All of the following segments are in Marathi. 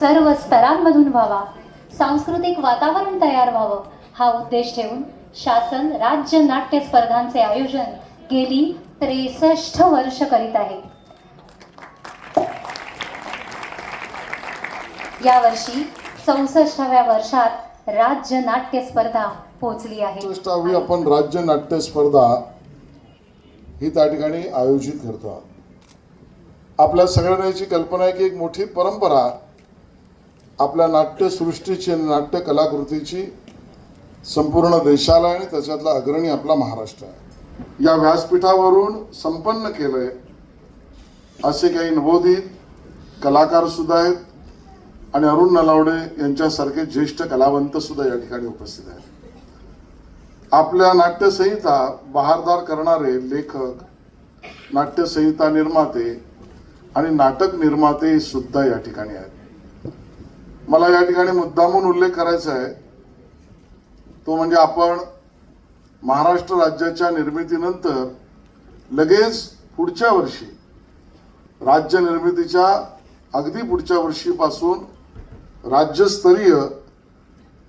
सर्व स्तरांमधून व्हावा. सांस्कृतिक वातावरण तयार व्हावं. हा उद्देश ठेवून शासन राज्य नाट्य स्पर्धांचे आयोजन गेली त्रेसष्ट वर्ष करीत आहे. यावर्षी चौसष्टाव्या वर्षात राज्य नाट्य स्पर्धा पोहोचली आहे. चौसष्टावी आपण राज्य नाट्य स्पर्धा ही त्या ठिकाणी आयोजित करतो. आहोत आपल्या सगळ्यांना याची कल्पना आहे की एक मोठी परंपरा आपल्या नाट्यसृष्टीची आणि नाट्य कलाकृतीची संपूर्ण देशाला आणि त्याच्यातला अग्रणी आपला महाराष्ट्र आहे. या व्यासपीठावरून संपन्न केलंय असे काही नवोदित कलाकार सुद्धा आहेत आणि अरुण नलावडे यांच्यासारखे ज्येष्ठ कलावंत सुद्धा या ठिकाणी उपस्थित आहेत. आपल्या नाट्यसंहिता बहारदार करणारे लेखक नाट्यसंहिता निर्माते आणि नाटक निर्माते सुद्धा या ठिकाणी आहेत. मला या ठिकाणी मुद्दामून उल्लेख करायचा आहे. तो म्हणजे आपण महाराष्ट्र राज्याच्या निर्मितीनंतर लगेच पुढच्या वर्षी राज्य निर्मितीच्या अगदी पुढच्या वर्षीपासून राज्यस्तरीय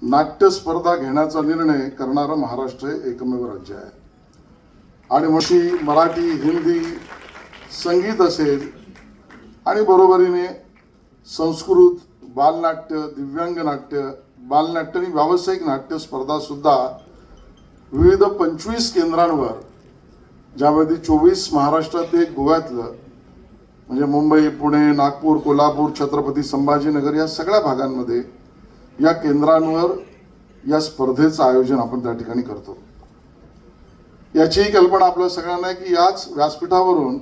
नाट्य स्पर्धा घेण्याचा निर्णय करणारं महाराष्ट्र हे एकमेव राज्य आहे. आणि मशी मराठी हिंदी संगीत असेल आणि बरोबरीने संस्कृत बालनाट्य दिव्यांग नाट्य बालनाट्य आणि व्यावसायिक नाट्य स्पर्धा सुद्धा विविध पंचवीस केंद्रांवर ज्यामध्ये चोवीस महाराष्ट्रात एक गोव्यातलं म्हणजे मुंबई पुणे नागपूर कोल्हापूर छत्रपती संभाजीनगर या सगळ्या भागांमध्ये या केंद्रांवर या स्पर्धेचं आयोजन आपण त्या ठिकाणी करतो. याचीही कल्पना आपल्या सगळ्यांना आहे की याच व्यासपीठावरून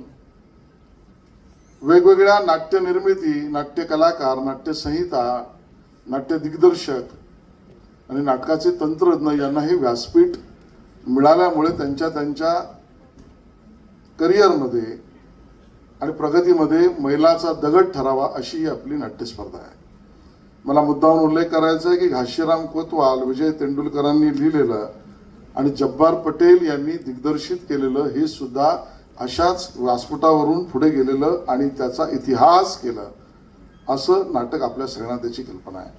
वेगवेगळ्या नाट्यनिर्मिती नाट्यकलाकार नाट्य कलाकार नाट्य नाट्य दिग्दर्शक आणि नाटकाचे तंत्रज्ञ यांना हे व्यासपीठ मिळाल्यामुळे त्यांच्या त्यांच्या करिअरमध्ये आणि प्रगतीमध्ये मैलाचा दगड ठरावा अशी ही आपली नाट्यस्पर्धा आहे. मला मुद्दाहून उल्लेख करायचा आहे की घाशीराम कोतवाल विजय तेंडुलकरांनी लिहिलेलं आणि जब्बार पटेल यांनी दिग्दर्शित केलेलं हे सुद्धा अशाच व्यासपीठावरून पुढे गेलेलं आणि त्याचा इतिहास केलं असं नाटक आपल्या सगळ्यांना त्याची कल्पना आहे.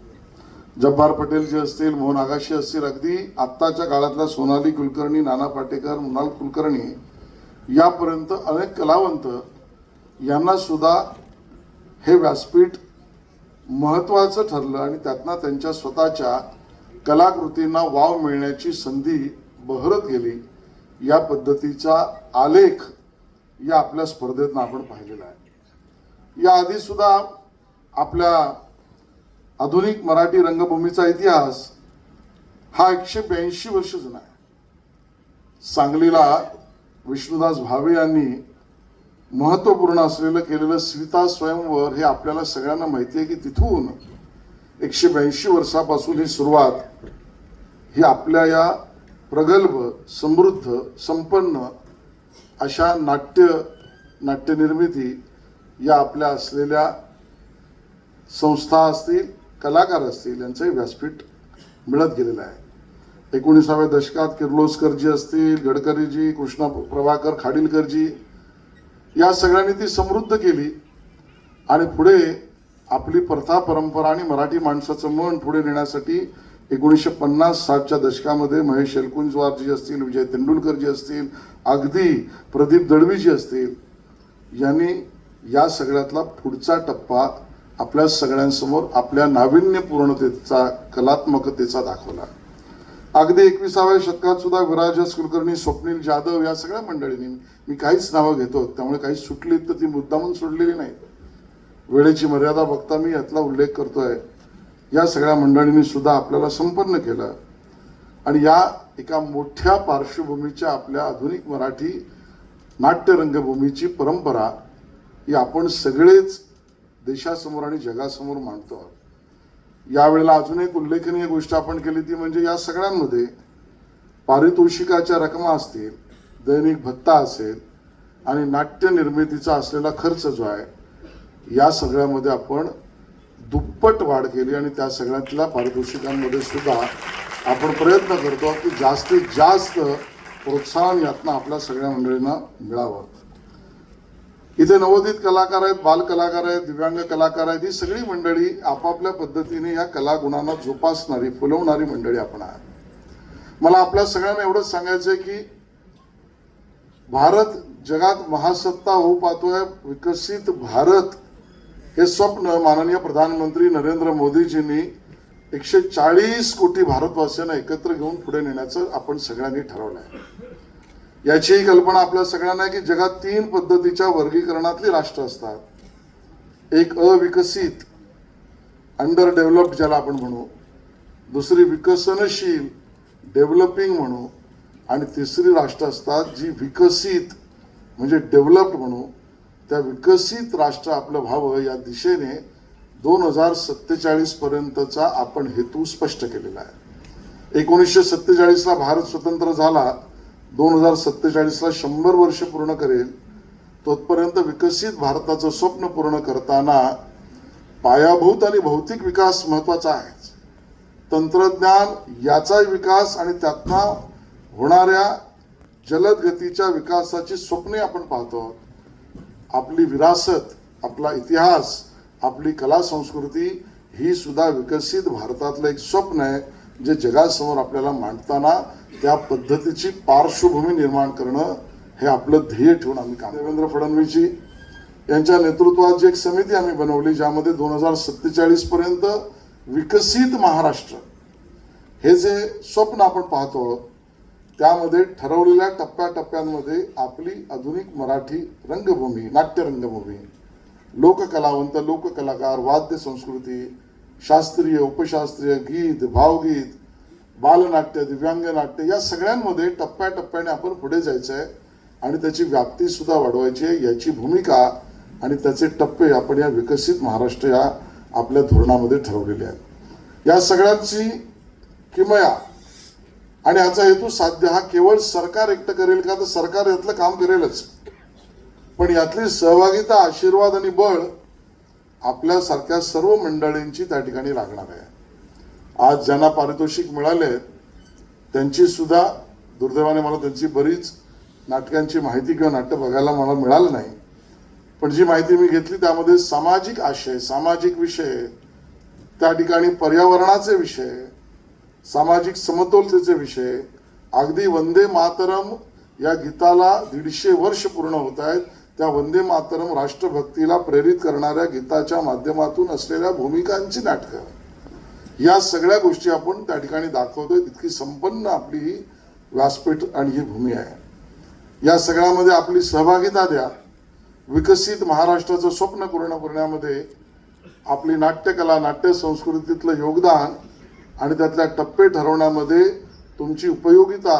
जब्बार पटेल जे असतील मोहन आगाशी असतील अगदी आत्ताच्या काळातल्या सोनाली कुलकर्णी नाना पाटेकर मृणाल कुलकर्णी यापर्यंत अनेक कलावंत यांना सुद्धा हे व्यासपीठ महत्वाचं ठरलं आणि त्यातनं त्यांच्या स्वतःच्या कलाकृतींना वाव मिळण्याची संधी बहरत गेली. या पद्धतीचा आलेख या आपल्या स्पर्धेतनं आपण पाहिलेलं आहे. या आधी सुद्धा आपल्या आधुनिक मराठी रंगभूमीचा इतिहास हा एकशे ब्याऐंशी वर्ष जुना आहे. सांगलीला विष्णुदास भावे यांनी महत्त्वपूर्ण असलेलं केलेलं स्विता स्वयंवर हे आपल्याला सगळ्यांना माहिती आहे की तिथून एकशे ब्याऐंशी वर्षापासून ही सुरुवात ही आपल्या या प्रगल्भ समृद्ध संपन्न अशा नाट्य नाट्यनिर्मिती या आपल्या असलेल्या संस्था असतील कलाकार असतील यांचंही व्यासपीठ मिळत गेलेलं आहे. एकोणीसाव्या दशकात किर्लोस्करजी असतील गडकरीजी कृष्णा प्रभाकर खाडीलकरजी या सगळ्यांनी ती समृद्ध केली आणि पुढे आपली प्रथा परंपरा आणि मराठी माणसाचं मन पुढे नेण्यासाठी एकोणीसशे पन्नास साठच्या दशकामध्ये महेश शेलकुंजवारजी असतील विजय तेंडुलकरजी असतील अगदी प्रदीप दळवीजी असतील यांनी या सगळ्यातला पुढचा टप्पा आपल्या सगळ्यांसमोर आपल्या नाविन्यपूर्णतेचा कलात्मकतेचा दाखवला. अगदी एकविसाव्या शतकात सुद्धा विराजस कुलकर्णी स्वप्नील जाधव या सगळ्या मंडळींनी मी काहीच नावं घेतो त्यामुळे काही सुटली तर ती मुद्दामून सोडलेली नाही वेळेची मर्यादा बघता मी यातला उल्लेख करतोय. या सगळ्या मंडळींनी सुद्धा आपल्याला संपन्न केलं. आणि या एका मोठ्या पार्श्वभूमीच्या आपल्या आधुनिक मराठी नाट्यरंगभूमीची परंपरा ही आपण सगळेच देशासमोर आणि जगासमोर मांडतो आहोत. यावेळेला अजून एक उल्लेखनीय गोष्ट आपण केली ती म्हणजे या सगळ्यांमध्ये पारितोषिकाच्या रकमा असतील दैनिक भत्ता असेल आणि नाट्य निर्मितीचा असलेला खर्च जो आहे या सगळ्यामध्ये आपण दुप्पट वाढ केली आणि त्या सगळ्यातल्या पारितोषिकांमध्ये सुद्धा आपण प्रयत्न करतो की जास्तीत जास्त प्रोत्साहन यातनं आपल्या सगळ्या मंडळींना मिळावं. इथे नवोदित कलाकार आहेत बाल कलाकार आहेत दिव्यांग कलाकार आहेत ही सगळी मंडळी आपापल्या पद्धतीने या कलागुणांना जोपासणारी फुलवणारी मंडळी आपण आहात. मला आपल्या सगळ्यांना एवढंच सांगायचं आहे की भारत जगात महासत्ता होऊ पाहतोय विकसित भारत हे स्वप्न माननीय प्रधानमंत्री नरेंद्र मोदीजींनी एकशे चाळीस कोटी भारतवासियांना एकत्र घेऊन पुढे नेण्याचं आपण सगळ्यांनी ठरवलं आहे याचीही कल्पना आपल्या सगळ्यांना आहे की जगात तीन पद्धतीच्या वर्गीकरणातली राष्ट्र असतात. एक अविकसित अंडर डेव्हलप्ड ज्याला आपण म्हणू दुसरी विकसनशील डेव्हलपिंग म्हणू आणि तिसरी राष्ट्र असतात जी विकसित म्हणजे डेव्हलप्ड म्हणू. त्या विकसित राष्ट्र आपलं व्हावं या दिशेने दोन हजार सत्तेचाळीस पर्यंतचा आपण हेतू स्पष्ट केलेला आहे एकोणीसशे सत्तेचाळीसला भारत स्वतंत्र झाला दोन हजार सत्तेचाळीसला शंभर वर्ष पूर्ण करेल तोपर्यंत विकसित भारताचं स्वप्न पूर्ण करताना पायाभूत आणि भौतिक विकास महत्त्वाचा आहे तंत्रज्ञान याचा विकास आणि त्यातनं होणाऱ्या जलद गतीच्या विकासाची स्वप्ने आपण पाहतो आहोत. आपली विरासत आपला इतिहास आपली कला संस्कृती ही सुद्धा विकसित भारतातलं एक स्वप्न आहे जे जगासमोर आपल्याला मांडताना त्या पद्धतीची पार्श्वभूमी निर्माण करणं हे आपलं ध्येय ठेवून आम्ही काम देवेंद्र फडणवीसजी यांच्या नेतृत्वाची एक समिती आम्ही बनवली ज्यामध्ये दोन हजार सत्तेचाळीस पर्यंत विकसित महाराष्ट्र हे जे स्वप्न आपण पाहतो आहोत, त्यामध्ये ठरवलेल्या टप्प्याटप्प्यांमध्ये आपली आधुनिक मराठी रंगभूमी नाट्यरंगभूमी लोककलावंत लोककलाकार वाद्य संस्कृती शास्त्रीय उपशास्त्रीय गीत भावगीत बालनाट्य दिव्यांग नाट्य या सगळ्यांमध्ये टप्प्याटप्प्याने आपण पुढे जायचं आहे आणि त्याची व्याप्ती सुद्धा वाढवायची आहे याची भूमिका आणि त्याचे टप्पे आपण या विकसित महाराष्ट्र या आपल्या धोरणामध्ये ठरवलेले आहेत. या सगळ्यांची किमया आणि याचा हेतू साध्य हा केवळ सरकार एकटं करेल का तर सरकार यातलं काम करेलच. पण यातली सहभागिता आशीर्वाद आणि बळ आपल्यासारख्या सर्व मंडळींची त्या ठिकाणी लागणार आहे. आज ज्यांना पारितोषिक मिळाले त्यांची सुद्धा दुर्दैवाने मला त्यांची बरीच नाटकांची माहिती किंवा नाटक बघायला मला मिळालं नाही. पण जी माहिती मी घेतली त्यामध्ये सामाजिक आशय सामाजिक विषय त्या ठिकाणी पर्यावरणाचे विषय सामाजिक समतोलतेचे विषय. अगदी वंदे मातरम या गीताला दीडशे वर्ष पूर्ण होत आहेत. त्या वंदे मातरम राष्ट्रभक्तीला प्रेरित करणाऱ्या गीताच्या माध्यमातून असलेल्या भूमिकांची नाटकं. या सगळ्या गोष्टी आपण त्या ठिकाणी दाखवतोय. तितकी संपन्न आपली ही व्यासपीठ आणि ही भूमी आहे. या सगळ्यामध्ये आपली सहभागिता द्या. विकसित महाराष्ट्राचं स्वप्न पूर्ण करण्यामध्ये आपली नाट्यकला नाट्य संस्कृतीतलं योगदान आणि त्यातल्या टप्पे ठरवण्यामध्ये तुमची उपयोगिता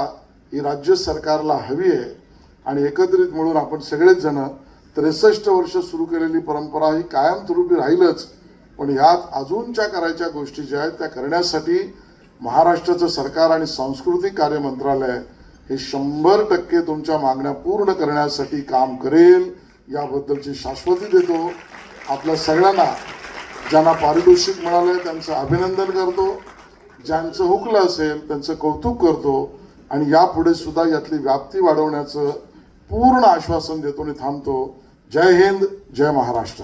ही राज्य सरकारला हवी आहे. आणि एकत्रित मिळून आपण सगळेच जण त्रेसष्ट वर्ष सुरू केलेली परंपरा ही कायमस्वरूपी राहीलच. पण ह्यात अजूनच्या करायच्या गोष्टी ज्या आहेत त्या करण्यासाठी महाराष्ट्राचं सरकार आणि सांस्कृतिक कार्य मंत्रालय हे शंभर टक्के तुमच्या मागण्या पूर्ण करण्यासाठी काम करेल. याबद्दलची शाश्वती देतो. आपल्या सगळ्यांना ज्यांना पारितोषिक मिळालंय त्यांचं अभिनंदन करतो. ज्यांचं हुकलं असेल त्यांचं कौतुक करतो आणि यापुढे सुद्धा यातली व्याप्ती वाढवण्याचं पूर्ण आश्वासन देतो आणि थांबतो. जय हिंद जय महाराष्ट्र.